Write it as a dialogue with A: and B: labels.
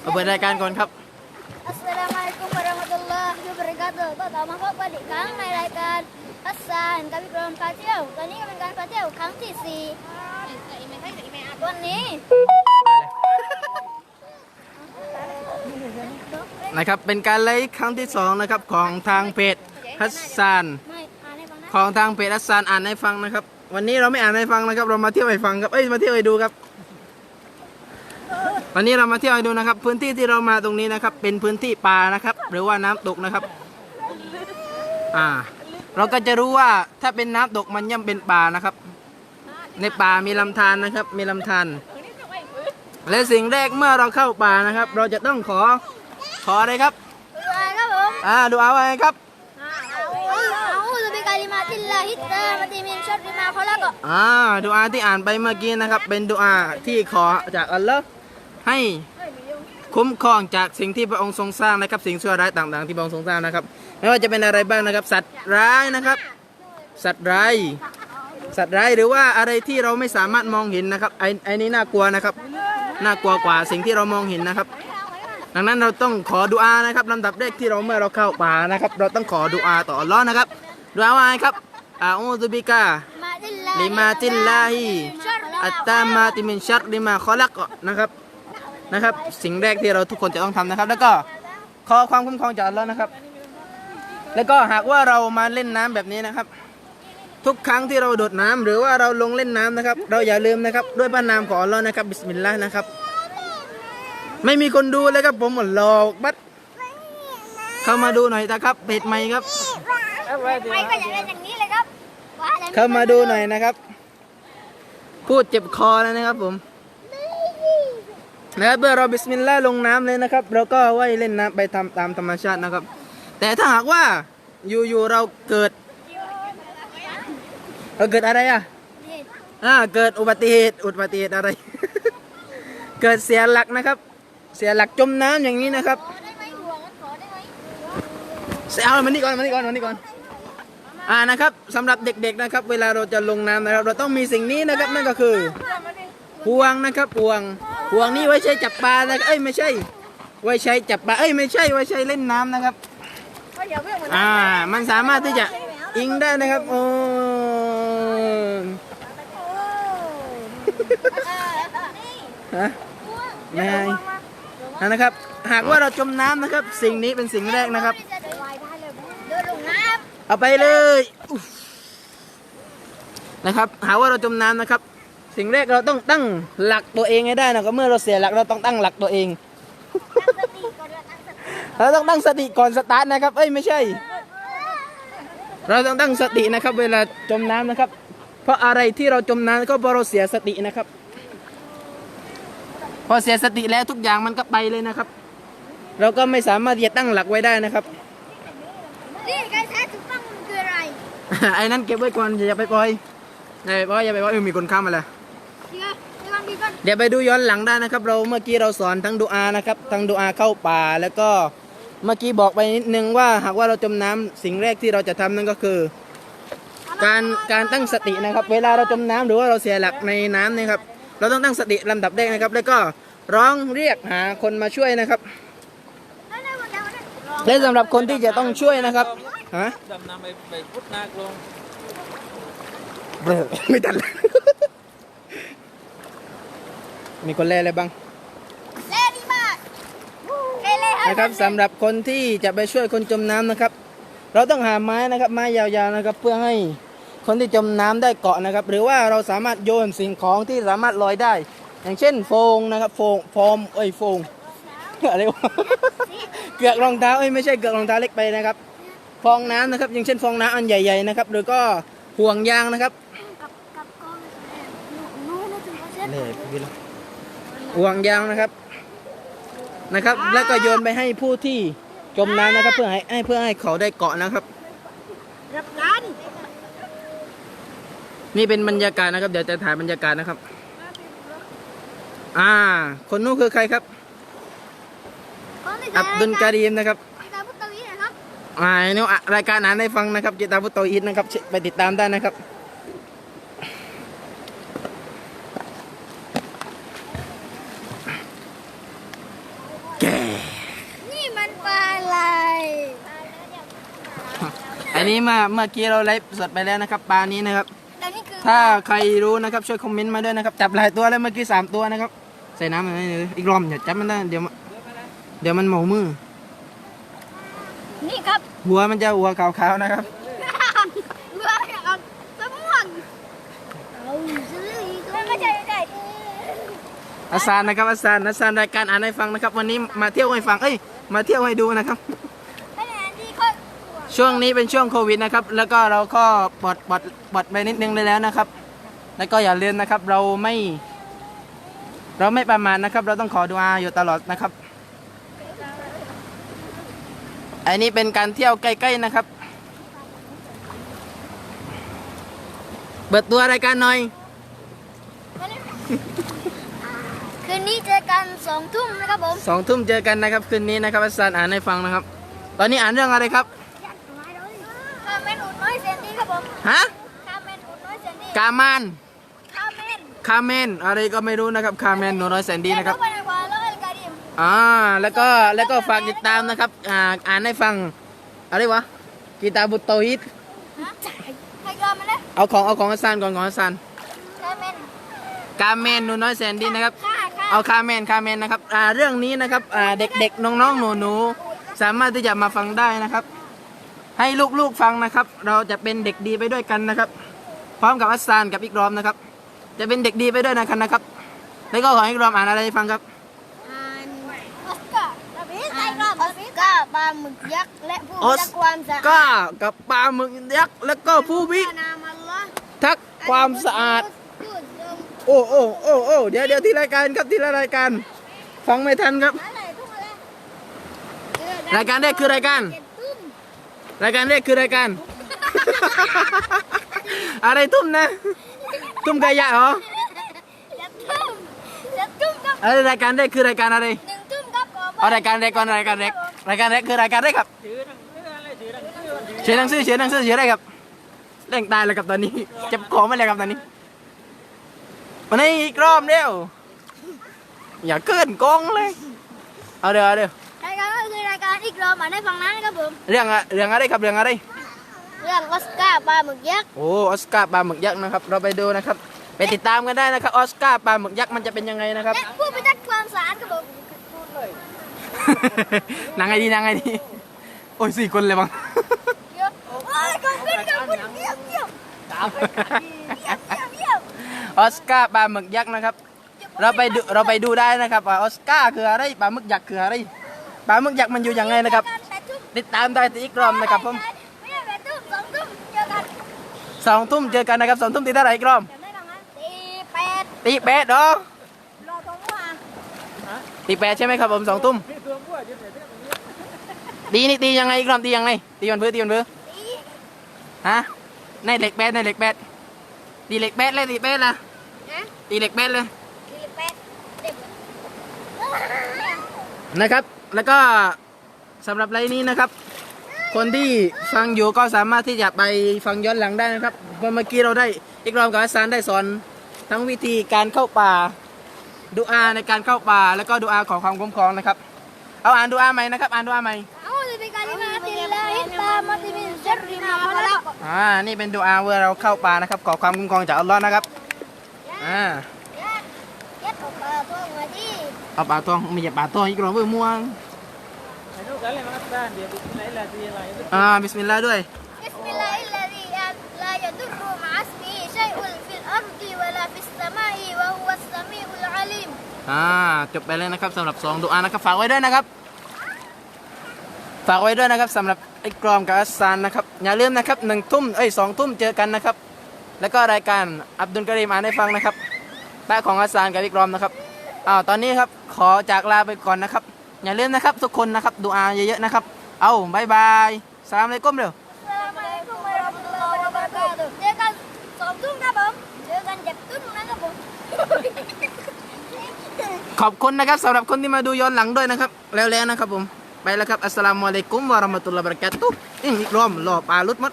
A: เอาเปิดรายการก่อนครับ
B: Assalamualaikum warahmatullahi wabarakatuh ก็ต่อมาพบกันอีกครั้งในรายการพัสซานกับวิกรมพาเที่ยว ตอนนี้ก็เป็นการพาเที่ยวครั้งที่สี่วันนี้
A: นะครับ เป็นการไลฟ์ครั้งที่สองนะครับของทางเพจฮัสซาน
B: ไม่อ่านให้ฟังนะ
A: ของทางเพจฮัสซานอ่านให้ฟังนะครับ วันนี้เราไม่อ่านให้ฟังนะครับ เรามาเที่ยวให้ฟังครับ เอ้ย มาเที่ยวให้ดูครับ วันนี้เรามาเที่ยวให้ดูนะครับ พื้นที่ที่เรามาตรงนี้นะครับ เป็นพื้นที่ป่านะครับ หรือว่าน้ำตกนะครับ อ่า เราก็จะรู้ว่าถ้าเป็นน้ำตกมันย่อมเป็นป่านะครับ ในป่ามีลำธารนะครับ มีลำธารและสิ่งแรกเมื่อเราเข้าป่านะครับ เราจะต้องขอขออะไรครับ
B: อ่า
A: ดูเอาไว้ครับ
B: อาอุบิกาดู
A: อ่าดูอาที่อ่านไปเมื่อกี้นะครับ เป็นดูอาที่ขอจากอัลลอฮ์ ให้คุ้มครองจากสิ่งที่พระองค์ทรงสร้างนะครับ สิ่งชั่วร้ายต่างๆ ที่พระองค์ทรงสร้างนะครับ ไม่ว่าจะเป็นอะไรบ้างนะครับ สัตว์ร้ายนะครับ สัตว์ร้ายสัตว์ร้ายหรือว่าอะไรที่เราไม่สามารถมองเห็นนะครับไอ้ไอ้นี้น่ากลัวนะครับน่ากลัวกว่าสิ่งที่เรามองเห็นนะครับ ดังนั้นเราต้องขอดุอานะครับลำดับแรกที่เราเมื่อเราเข้าป่านะครับ เราต้องขอดุอาต่ออัลลอฮ์นะครับดุอาว่าไงครับอาอูซุบิกา
B: มาติลลา
A: ลิมาติลลาฮิอัตตามาติมินชัรลิมาคอลักนะครับ นะครับ สิ่งแรกที่เราทุกคนจะต้องทำนะครับ แล้วก็ขอความคุ้มครองจากอัลลอฮ์นะครับ แล้วก็หากว่าเรามาเล่นน้ำแบบนี้นะครับ ทุกครั้งที่เราโดดน้ำหรือว่าเราลงเล่นน้ำนะครับ เราอย่าลืมนะครับ ด้วยพระนามของอัลลอฮ์นะครับบิสมิลลาห์นะครับ ไม่มีคนดูเลยครับผมหมดหลอกบัดเข้ามาดูหน่อยนะครับเพจใหม่ครับ
B: ไม่ก็อย่างนั้นอย่างนี้เลยครับว่าแต่
A: เข้ามาดูหน่อยนะครับ พูดเจ็บคอแล้วนะครับผม นะครับเมื่อเราบิสมิลลาห์ลงน้ำเลยนะครับ เราก็ว่ายเล่นน้ำไปตามตามธรรมชาตินะครับ แต่ถ้าหากว่าอยู่ๆเราเกิดเราเกิดอะไรอะ
B: นี่
A: อ่าเกิดอุบัติเหตุอุบัติเหตุอะไร เกิดเสียหลักนะครับ เสียหลักจมน้ำอย่างนี้นะครับ
B: ขอได้ไหมห่วงมันขอได้ไหม
A: เสียเอามานี่ก่อนมานี่ก่อนมานี่ก่อนอ่านะครับสำหรับเด็กๆนะครับ เวลาเราจะลงน้ำนะครับ เราต้องมีสิ่งนี้นะครับนั่นก็คือ ห่วงนะครับห่วงห่วงนี้ไว้ใช้จับปลานะครับเอ้ยไม่ใช่ ไว้ใช้จับปลาเอ้ยไม่ใช่ไว้ใช้เล่นน้ำนะครับอ่า มันสามารถที่จะอิงได้นะครับโอ้ฮะไม่ให้อ่านะครับ หากว่าเราจมน้ำนะครับ สิ่งนี้เป็นสิ่งแรกนะครับ
B: เดินลงน้
A: เอาไปเลยอุ๊ยนะครับ หาว่าเราจมน้ำนะครับ สิ่งแรกเราต้องตั้งหลักตัวเองให้ได้นะครับเมื่อเราเสียหลักเราต้องตั้งหลักตัวเองำ
B: ตั้งสติก่อนละตั้งสติ
A: เราต้องตั้งสติก่อนสตาร์ทนะครับ เอ้ยไม่ใช่ เราต้องตั้งสตินะครับ เวลาจมน้ำนะครับ เพราะอะไรที่เราจมน้ำก็เพราะเราเสียสตินะครับ พอเสียสติแล้วทุกอย่างมันก็ไปเลยนะครับ เราก็ไม่สามารถที่จะตั้งหลักไว้ได้นะครับ
B: นี่การแท้ถูกต้องมันคืออะไร
A: ไอ้นั่นเก็บไว้ก่อนอย่าไปปล่อยอย่าไปปล่อยอย่าไปปล่อยเออมีคนข้ามมาแล้ว
B: เดี๋ยว เดี๋ยวมันมีก่อน
A: เดี๋ยวไปดูย้อนหลังได้นะครับ เราเมื่อกี้เราสอนทั้งดูอานะครับทั้งดูอาเข้าป่าแล้วก็เมื่อกี้บอกไปนิดนึงว่าหากว่าเราจมน้ำสิ่งแรกที่เราจะทำนั่นก็คือ การการตั้งสตินะครับ เวลาเราจมน้ำหรือว่าเราเสียหลักในน้ำเนะครับ เราต้องตั้งสติลำดับแรกนะครับ แล้วก็ร้องเรียกหาคนมาช่วยนะครับ
B: นั่นๆหมดแล้วนั่น
A: และสำหรับคนที่จะต้องช่วยนะครับฮะ
C: ดำน้ำไปไปพุทธนากลง
A: เบลอไม่ทันแล้ว มีคนแล่อะไรบ้าง
B: เล่ดีมากเล่เล่ให้
A: นะครับสำหรับคนที่จะไปช่วยคนจมน้ำนะครับ เราต้องหาไม้นะครับไม้ยาวๆนะครับ เพื่อให้คนที่จมน้ำได้เกาะนะครับ หรือว่าเราสามารถโยนสิ่งของที่สามารถลอยได้ อย่างเช่นโฟงนะครับโฟงโฟมเอ้ยโฟงอะไรวะเกือกรองเท้าเอ้ยไม่ใช่เกือกรองเท้าเล็กไปนะครับ ฟองน้ำนะครับ อย่างเช่นฟองน้ำอันใหญ่ ๆนะครับ หรือก็ห่วงยางนะครับ
B: กับกับกองนู้นถึงเขาเซ็ต
A: นี่พี่ละ ห่วงยางนะครับนะครับ แล้วก็โยนไปให้ผู้ที่จมน้ำนะครับ เพื่อให้ให้เพื่อให้เขาได้เกาะนะครับ
B: รับร้าน
A: นี่เป็นบรรยากาศนะครับ เดี๋ยวจะถ่ายบรรยากาศนะครับ อ่า คนนู้นคือใครครับ อับดุลการีมนะครับ
B: ตาพุทธวินะครับ
A: อ่าเนี่ยรายการอ่านให้ฟังนะครับกิตาพุตโตอิทนะครับ ไปติดตามได้นะครับ แก
B: นี่มันปลาอะไร
A: อันนี้มาเมื่อกี้เราไลฟ์สดไปแล้วนะครับปลานี้นะครับ
B: แล้วนี่คือ
A: ถ้าใครรู้นะครับช่วยคอมเมนต์มาด้วยนะครับจับหลายตัวแล้วเมื่อกี้สามตัวนะครับใส่น้ำอะไรเลยอีกรอบอย่าจับมันได้เดี๋ยวมันเดี๋ยวมันเหมามือ
B: นี่ครับ
A: หัวมันจะหัวขาวๆนะครับ
B: เรือเอาสมองเอาซื้ออีกไม่ใช่ไม่ใช่
A: อาซานนะครับอาซานอาซานรายการอ่านให้ฟังนะครับ วันนี้มาเที่ยวให้ฟังเอ้ยมาเที่ยวให้ดูนะครับ
B: ขณะที่คน
A: ช่วงนี้เป็นช่วงโควิดนะครับ แล้วก็เราก็ปลดปลดปลดไปนิดนึงเลยแล้วนะครับ แล้วก็อย่าลืมนะครับ เราไม่ เราไม่ประมาทนะครับ เราต้องขอดูอาอยู่ตลอดนะครับ อันนี้เป็นการเที่ยวใกล้ๆนะครับ เปิดตัวรายการหน่อย
B: คืนนี้เจอกันสองทุ่มนะครับผม
A: สองทุ่มเจอกันนะครับ คืนนี้นะครับอาจารย์อ่านให้ฟังนะครับ ตอนนี้อ่านเรื่องอะไรครับ
B: คาเมนอุดน้อยเซนดี้ครับผม
A: ฮะ
B: คาเมนอุดน้อยเซนดี้
A: กามาน
B: คาเมน
A: คาเมนอะไรก็ไม่รู้นะครับคาเมนหนูน้อยแสนดีนะครับ
B: เรียกว่าในวาแล้วอัลกาดิม
A: อ่าแล้วก็แล้วก็ฝากติดตามนะครับอ่าอ่านให้ฟังอะไรวะกีตาบุตโตฮิต
B: ฮะใครยอมมันนะ
A: เอาของเอาของอาจารย์ก่อนของอาจารย์
B: คาเมน
A: กาเมนหนูน้อยแสนดีนะครับ
B: ฆ่าฆ่า
A: เอาคาเมนคาเมนนะครับอ่าเรื่องนี้นะครับอ่าเด็กๆน้องๆหนูๆสามารถที่จะมาฟังได้นะครับ ให้ลูกๆฟังนะครับ เราจะเป็นเด็กดีไปด้วยกันนะครับ พร้อมกับอัสซานกับอีกรอมนะครับ จะเป็นเด็กดีไปด้วยนะครับนะครับ แล้วก็ขอให้อีกรอมอ่านอะไรให้ฟังครับ
B: อ่านออสการ์ระบิสไซรอบออสการ์ปลาหมึกยักษ์และผู้
A: ออส
B: รักความสะอาด
A: ก้ากับปลาหมึกยักษ์แล้วก็ผู้วิ
B: นามอัลลอฮ์
A: ทักษ์ความสะอาด
B: พูดลง
A: โอ้โอ้โอ้โอ้เดี๋ยวเดี๋ยวที่รายการครับที่รายการ ฟังไม่ทันครับ
B: อะไรทุ่งอะไร
A: รายการแรกคือรายการ
B: เจ็ดทุ่ม
A: รายการแรกคือรายการ อะไรทุ่มนะ ทุ่มกายะเหรอ
B: เจ็ดทุ่มเจ็ดทุ่มกับ
A: อะไรรายการแรกคือรายการอะไร
B: หนึ่งทุ่มกับก่อน
A: เอารายการแรกก่อนรายการแรกรายการแรกคือรายการแรกครับ
C: ชื่อหนังชื่ออะไรชื่อหนังชื่อ
A: เขียนหนังสือเขียนหนังสือเขียนอะไรครับแรงตายแล้วครับตอนนี้เจ็บคอไม่เลยครับตอนนี้วันนี้อีกรอบเร็วอย่าเกินกองเลย เอาเดี๋ยวเอาเดี๋ยว
B: ราย การก็คือรายการอีกรอมาได้ฟังนั้นนะครับผม
A: เรื่องอะเรื่องอะไรครับเรื่องอะไร
B: เรื่องออสการ์ปลาหมึกยักษ์
A: โอ้ออสการ์ปลาหมึกยักษ์นะครับ เราไปดูนะครับ ไปติดตามกันได้นะครับ ออสการ์ปลาหมึกยักษ์มันจะเป็นยังไงนะครับ
B: และผู้พิทักษ์ความสะอาดครับผม
A: นางไงดีนางไงดี โอ้ยสี่คนเลยมั้ง
B: เดี๋ยวโอ้ยขอบคุณขอบคุณเยี่ยมเยี่ยมเยี่ยมเยี่ยมเยี่ยม
A: ออสการ์ปลาหมึกยักษ์นะครับ เราไปดูเราไปดูได้นะครับว่าออสการ์คืออะไรปลาหมึกยักษ์คืออะไร ปลาหมึกยักษ์มันอยู่ยังไงนะครับ
B: แปดทุ่ม
A: ติดตามได้ที่อีกรอบนะครับผม
B: ไม่ใช่แปดทุ่มสองทุ่มเจอกัน
A: สองทุ่มเจอกันนะครับสองทุ่มตีเท่าไหร่อีกรอบ
B: จำได้หรอฮะตีแปด
A: ตีแปดเหรอ
B: รอตรงว่า
A: ตีแปดใช่ไหมครับผมสองทุ่ม
C: นี่ตัวมั่วยืนไหนเนี่ย
A: ตีนี่ตียังไงอีกรอบตียังไงตีบนพื้นตีบนพื้น
B: ตี
A: ฮะในเหล็กแปดในเหล็กแปดตีเหล็กแปดเลยตีแปดละ
B: นะ
A: ตีเหล็กแปดเลย
B: ตีแปดเด็ก
A: นะครับ แล้วก็สำหรับไลน์นี้นะครับ คนที่ฟังอยู่ก็สามารถที่จะไปฟังย้อนหลังได้นะครับเพราะเมื่อกี้เราได้อีกรอบกับอาจารย์ได้สอนทั้งวิธีการเข้าป่าดูอาในการเข้าป่า แล้วก็ดูอาขอความคุ้มครองนะครับ เอาอ่านดูอาใหม่นะครับ อ่านดูอาใหม่
B: เอาจะเป็นการที่มาติลาฮิตามาติมินชัรริมาพลัก
A: อ่า นี่เป็นดูอาเมื่อเราเข้าป่านะครับ ขอความคุ้มครองจากอัลลอฮ์นะครับ อ่า
B: ยัดยัดออกมาพวกมาที่
A: เอาป่าตองไม่ใช่ป่าตองอีกรอบเพื่อม่วง
C: ไอ้นู่นกันเลยมันด้านเดียวไหนละทีอะไร
A: อ่า บิสมิลลาห์ด้วย
B: بسم الله الذي لا يضر مع اسمه شيء في الأرض ولا في السماء وهو السميع العليم
A: อ่า จบไปเลยนะครับสำหรับสองดูอานะครับ ฝากไว้ด้วยนะครับ ฝากไว้ด้วยนะครับสำหรับไอ้กรอมกับอัสซานนะครับ อย่าลืมนะครับหนึ่งทุ่มเอ้ยสองทุ่มเจอกันนะครับ แล้วก็รายการอับดุลกะรีมอ่านให้ฟังนะครับและของอัสซานกับไอ้กรอมนะครับ อ้าวตอนนี้ครับขอจากลาไปก่อนนะครับ อย่าลืมนะครับ ทุกคนนะครับดูอาเยอะๆนะครับ เอาบายบายสลามอะลัยกุมเร็ว
B: Assalamualaikum warahmatullahi wabarakatuh เจอกันสองทุ่มครับผมเจอกันเจ็บตุ้มนะครับผม
A: ขอบคุณนะครับสำหรับคนที่มาดูย้อนหลังด้วยนะครับ แล้วๆนะครับผม ไปแล้วครับ อัสสลามุอะลัยกุมวะเราะมะตุลลอฮ์วะบะเราะกาตุฮ์อีกรอบรอปลาลุดหมด